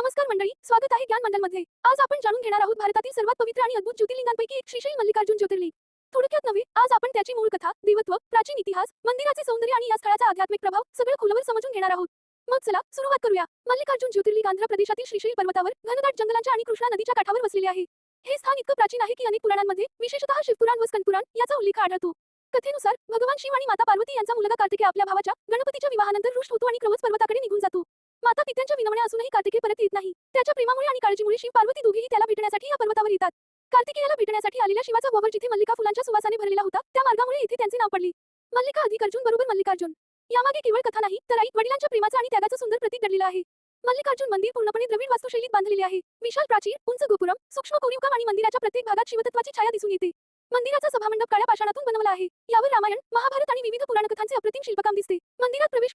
नमस्कार मंडळी स्वागत आहे ज्ञान मंडलमध्ये. आज आपण जाणून घेणार आहोत भारतातील सर्वात पवित्र आणि अद्भुत ज्योतिर्लिंगांपैकी एक श्रीशैल मल्लिकार्जुन ज्योतिर्लिंग. थोडक्यात नव्हे आज आपण त्याची मूळ कथा देवत्व प्राचीन इतिहास मंदिराचे सौंदर्य आणि या स्थळाचा आध्यात्मिक प्रभाव सगळं खोलवर समजून घेणार आहोत. मग चला सुरुवात करूया. मल्लिकार्जुन ज्योतिर्लिंग आंध्र प्रदेशातील श्रीशैल पर्वतावर घनदाट जंगलांच्या आणि कृष्णा नदीच्या काठावर वसलेले आहे. हे स्थान इतकं प्राचीन आहे की अनेक पुराणांमध्ये विशेषतः शिवपुराण व स्कंदपुराण याचा उल्लेख आढळतो. कथेनुसार भगवान शिव आणि माता पार्वती यांचा मुलगा कार्तिकेय आपल्या भावाच्या गणपतीच्या विवाहानंतर रुष्ट होतो आणि क्रवच पर्वताकडे निघून जातो. माता पित्यांच्या विनवण्या असूनही कार्तिकी परत येत नाही. त्याच्या प्रेमामुळे आणि काळजीमुळे शिव पार्वती दोघेही त्याला भेटण्यासाठी या पर्वतावर येतात. कार्तिकेयाला भेटण्यासाठी आलेल्या शिवाचा भवर जिथे मल्लिका फुलांच्या सुवासाने भरलेला होता त्या मार्गामुळे इथे त्यांचे नाव पडले. मल्लिका अधिकार्जुन बरोबर मल्लिकार्जुन. यामागे केवळ कथा नाही तर आई वडिलांच्या प्रेमाचं आणि त्यागाचं सुंदर प्रतीक घडलेलं आहे. मल्लिकार्जुन मंदिर पूर्णपणे द्रविड वास्तुशैलीत बांधलेले आहे. विशाल प्राचीर उंच गोपुरम सूक्ष्म कोरीवकाम आणि मंदिराच्या प्रत्येक भागात शिवतत्वाची छाया दिसून येते. मंदिराचा सभामंडप काळ्या पाषाणातून बनवला आहे. यावर रामायण महाभारत आणि विविध पुराणकथांचे अप्रतिम शिल्पकाम दिसते.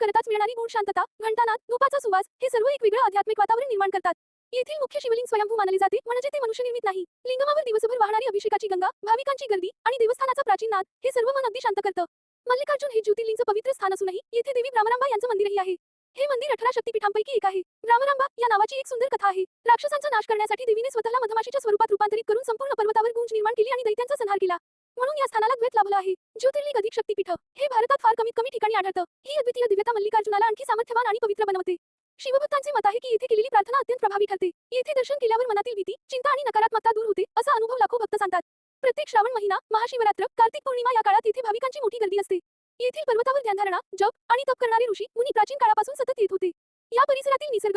करताच मिळणारी गुण शांतता घंटानाद धुपाचा सुवास हे सर्व एक वेगळं आध्यात्मिक वातावरण निर्माण करतात. येथील मुख्य शिवलिंग स्वयंभू मानले जाते म्हणजे ते मनुष्य निर्मित नाही. लिंगमावर दिवसभर वाहणारी अभिषेकाची गंगा भाविकांची गर्दी आणि देवस्थानाचा प्राचीन नाद हे सर्व मन अगदी शांत करतं. मल्लिकार्जुन हे ज्योतिर्लिंगचं पवित्र स्थान असूनही येथे देवी ब्राह्मरांबा यांचं मंदिरही आहे. हे मंदिर अठरा शक्तिपीठांपैकी एक आहे. ब्राह्मरांबा या नावाची एक सुंदर कथा आहे. राक्षसांचा नाश करण्यासाठी देवीने स्वतःला मधमाशीच्या स्वरूपात रूपांतरित अद्वैत लाभला आहे. ज्योतिर्लिंग अधिक शक्तीपीठ. हे भारतात फार कमीत कमी ठिकाणी आढळतं. ही अद्वितीय दिव्यता मल्लिकार्जुनाला आणखी सामर्थ्यवान आणि पवित्र बनवते. शिवभक्तांचे मत आहे की येथे केलेली प्रार्थना अत्यंत प्रभावी ठरते. येथे दर्शन केल्यावर मनातील भीती चिंता आणि नकारात्मकता दूर होते असा अनुभव लाखो भक्त सांगतात. प्रत्येक श्रावण महिना महाशिवरात्र कार्तिक पौर्णिमा या काळात येथे भाविकांची मोठी गर्दी असते. येथील पर्वतावर ध्यानधारणा जप आणि तप करणारे ऋषी मुनी प्राचीन काळापासून सतत येत होते. या परिसरातील निसर्ग